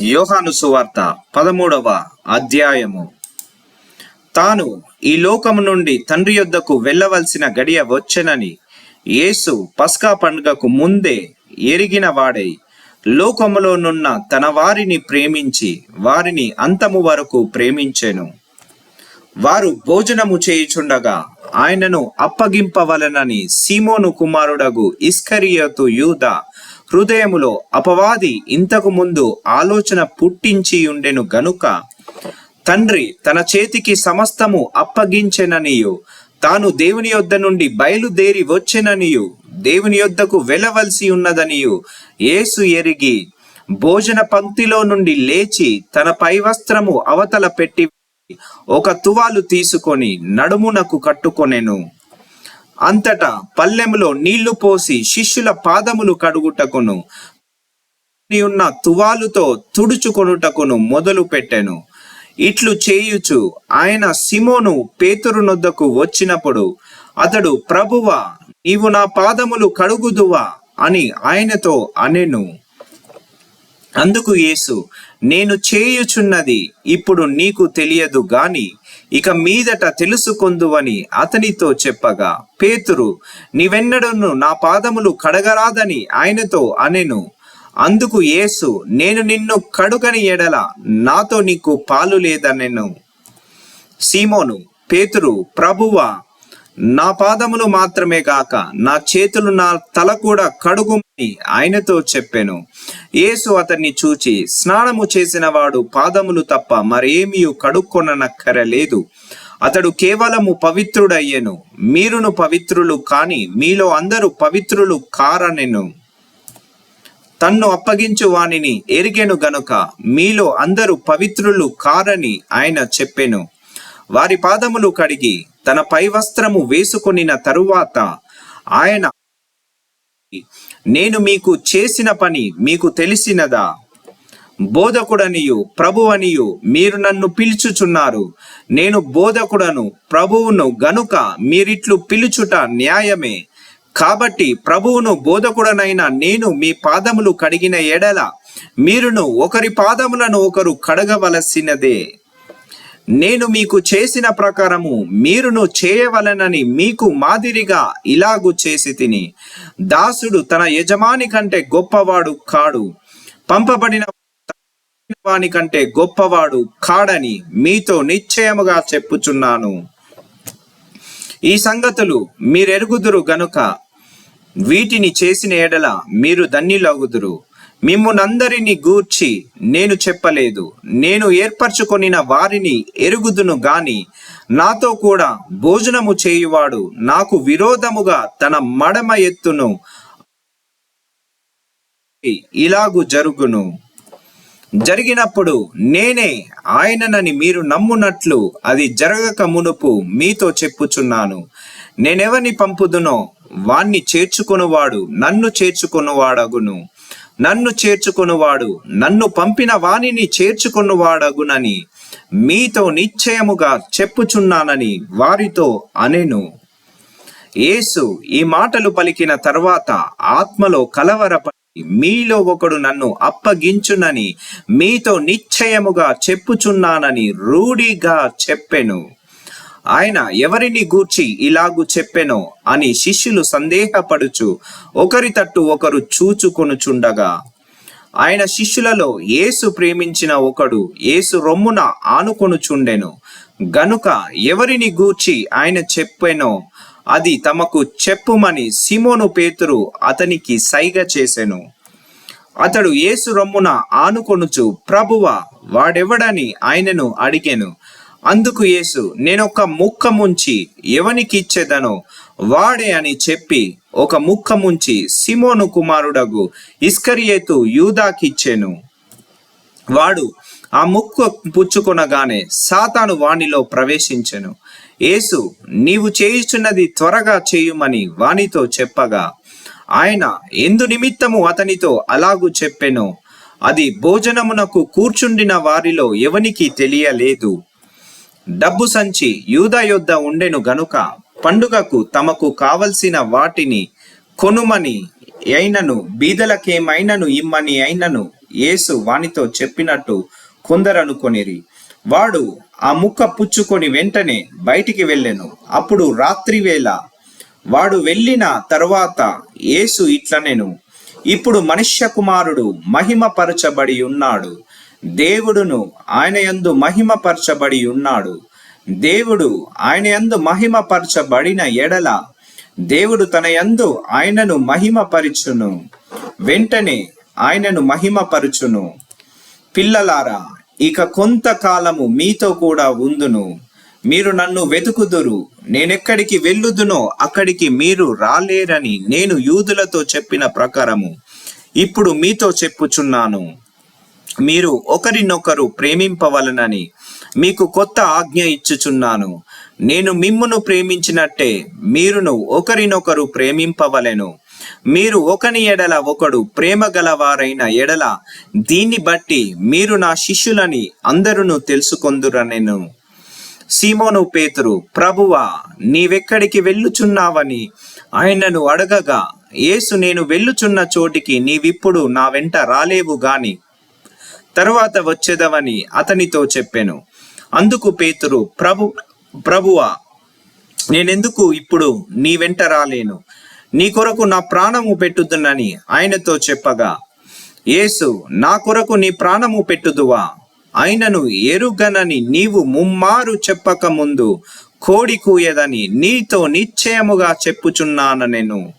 యోహాను సువార్త పదమూడవ అధ్యాయము. తాను ఈ లోకము నుండి తండ్రి యొద్దకు వెళ్ళవలసిన గడియ వచ్చెనని యేసు పస్కా పండుగకు ముందే ఎరిగిన వాడై లోకములోనున్న తన వారిని ప్రేమించి వారిని అంతము వరకు ప్రేమించెను. వారు భోజనము చేయుచుండగా ఆయనను అప్పగింపవలనని సీమోను కుమారుడగు ఇస్కరియతు యూద హృదయములో అపవాది ఇంతకు ముందు ఆలోచన పుట్టించి ఉండెను గనుక తండ్రి తన చేతికి సమస్తము అప్పగించెననియు తాను దేవుని యొద్ద నుండి బయలుదేరి వచ్చెననియు దేవుని యొద్దకు వెళ్ళవలసి ఉన్నదనియు యేసు ఎరిగి భోజన పంక్తిలో నుండి లేచి తన పై వస్త్రము అవతల పెట్టి ఒక తువాలు తీసుకొని నడుమునకు కట్టుకొనెను. అంతటా పల్లెములో నీళ్ళు పోసి శిష్యుల పాదములు కడుగుటకును ఉన్న తువాలుతో తుడుచుకొనుటకును మొదలు పెట్టెను. ఇట్లు చేయుచు ఆయన సిమోను పేతురునొద్దకు వచ్చినప్పుడు అతడు ప్రభువా నీవు నా పాదములు కడుగుదువా? అని ఆయనతో అనెను. అందుకు యేసు నేను చేయుచున్నది ఇప్పుడు నీకు తెలియదు గాని ఇక మీదట తెలుసుకొందువని అతనితో చెప్పగా పేతురు నీవెన్నడను నా పాదములు కడగరాదని ఆయనతో అనెను. అందుకు యేసు నేను నిన్ను కడుగని ఎడల నాతో నీకు పాలు లేదనెను. సీమోను పేతురు ప్రభువా నా పాదములు మాత్రమే గాక నా చేతులు నా తల కూడా కడుగుమని ఆయనతో చెప్పాను. యేసు అతన్ని చూచి స్నానము చేసిన వాడు పాదములు తప్ప మరేమీ కడుక్కొననక్కరలేదు. అతడు కేవలము పవిత్రుడయ్యను. మీరును పవిత్రులు కాని మీలో అందరూ పవిత్రులు కారనెను. తన్ను అప్పగించు వానిని ఎరిగెను గనుక మీలో అందరూ పవిత్రులు కారని ఆయన చెప్పెను. వారి పాదములు కడిగి తన పై వస్త్రము వేసుకొనిన తరువాత ఆయన నేను మీకు చేసిన పని మీకు తెలిసినదా? బోధకుడనియు ప్రభువనియు మీరు నన్ను పిలుచుచున్నారు. నేను బోధకుడను ప్రభువును గనుక మీరిట్లు పిలుచుట న్యాయమే. కాబట్టి ప్రభువును బోధకుడనైన నేను మీ పాదములు కడిగిన ఎడల మీరును ఒకరి పాదములను ఒకరు కడగవలసినదే. నేను మీకు చేసిన ప్రకారము మీరును చేయవలనని మీకు మాదిరిగా ఇలాగు చేసి తిని. దాసుడు తన యజమాని కంటే గొప్పవాడు కాడు. పంపబడిన వాని కంటే గొప్పవాడు కాడని మీతో నిశ్చయముగా చెప్పుచున్నాను. ఈ సంగతులు మీరెరుగుదురు గనుక వీటిని చేసిన ఎడల మీరు ధన్యులగుదురు. మిమ్మునందరిని గూర్చి నేను చెప్పలేదు. నేను ఏర్పరచుకొనిన వారిని ఎరుగుదును గాని నాతో కూడా భోజనము చేయువాడు నాకు విరోధముగా తన మడమ ఎత్తును. ఇలాగు జరుగును. జరిగినప్పుడు నేనే ఆయననని మీరు నమ్మునట్లు అది జరగక మునుపు మీతో చెప్పుచున్నాను. నేనెవని పంపుదునో వాణ్ణి చేర్చుకొనువాడు నన్ను చేర్చుకొనువాడగును. నన్ను చేర్చుకొనువాడు నన్ను పంపిన వానిని చేర్చుకొనువాడగునని మీతో నిశ్చయముగా చెప్పుచున్నానని వారితో అనెను. యేసు ఈ మాటలు పలికిన తర్వాత ఆత్మలో కలవరపడి మీలో ఒకడు నన్ను అప్పగించునని మీతో నిశ్చయముగా చెప్పుచున్నానని రూఢిగా చెప్పెను. ఆయన ఎవరిని గూర్చి ఇలాగు చెప్పెనో అని శిష్యులు సందేహపడుచు ఒకరి తట్టు ఒకరు చూచుకొనుచుండగా ఆయన శిష్యులలో యేసు ప్రేమించిన ఒకడు యేసు రొమ్మున ఆనుకొనుచుండెను. గనుక ఎవరిని గూర్చి ఆయన చెప్పెనో అది తమకు చెప్పుమని సిమోను పేతురు అతనికి సైగ చేసెను. అతడు యేసు రొమ్మున ఆనుకొనుచు ప్రభువ వాడెవడని ఆయనను అడిగెను. అందుకు యేసు నేనొక ముక్క ముంచి ఎవనికిచ్చేదనో వాడే అని చెప్పి ఒక ముక్క ముంచి సిమోను కుమారుడగు ఇస్కరియేతు యూదాకిచ్చెను. వాడు ఆ ముక్క పుచ్చుకొనగానే సాతాను వానిలో ప్రవేశించెను. యేసు నీవు చేయుచున్నది త్వరగా చేయుమని వానితో చెప్పగా ఆయన ఎందు నిమిత్తము అతనితో అలాగు చెప్పెను. అది భోజనమునకు కూర్చుండిన వారిలో ఎవనికి తెలియలేదు. డబ్బు సంచి యూదా యొద్ద ఉండెను గనుక పండుగకు తమకు కావలసిన వాటిని కొనుమని అయినను బీదలకేమైనను ఇమ్మని అయినను యేసు వానితో చెప్పినట్టు కొందరనుకొనిరి వాడు ఆ ముక్క పుచ్చుకొని వెంటనే బయటికి వెళ్ళెను. అప్పుడు రాత్రి వేళ వాడు వెళ్ళిన తర్వాత యేసు ఇట్లనెను ఇప్పుడు మనుష్య కుమారుడు మహిమపరచబడి ఉన్నాడు. దేవుడును ఆయన యందు మహిమపరచబడి ఉన్నాడు. దేవుడు ఆయన యందు మహిమపరచబడిన ఎడల దేవుడు తన యందు ఆయనను మహిమపరచును. వెంటనే ఆయనను మహిమపరచును. పిల్లలారా ఇక కొంతకాలము మీతో కూడా ఉందును. మీరు నన్ను వెతుకుదురు. నేనెక్కడికి వెళ్ళుదునో అక్కడికి మీరు రాలేరని నేను యూదులతో చెప్పిన ప్రకారము ఇప్పుడు మీతో చెప్పుచున్నాను. మీరు ఒకరినొకరు ప్రేమింపవలనని మీకు కొత్త ఆజ్ఞ ఇచ్చుచున్నాను. నేను మిమ్మును ప్రేమించినట్టే మీరును ఒకరినొకరు ప్రేమింపవలెను. మీరు ఒకని ఎడల ఒకడు ప్రేమ గలవారైన ఎడల దీన్ని బట్టి మీరు నా శిష్యులని అందరును తెలుసుకొందురనెను. సీమోను పేతురు ప్రభువా నీవెక్కడికి వెళ్ళుచున్నావని ఆయనను అడగగా యేసు నేను వెళ్ళుచున్న చోటికి నీవిప్పుడు నా వెంట రాలేవు గాని తరువాత వచ్చేదవని అతనితో చెప్పాను. అందుకు పేతురు ప్రభు ప్రభువా నేనెందుకు ఇప్పుడు నీ వెంట రాలేను? నీ కొరకు నా ప్రాణము పెట్టుదునని ఆయనతో చెప్పగా యేసు నా కొరకు నీ ప్రాణము పెట్టుదువా? ఆయనను ఎరుగనని నీవు ముమ్మారు చెప్పక ముందు కోడి కూయదని నీతో నిశ్చయముగా చెప్పుచున్నాను నేను.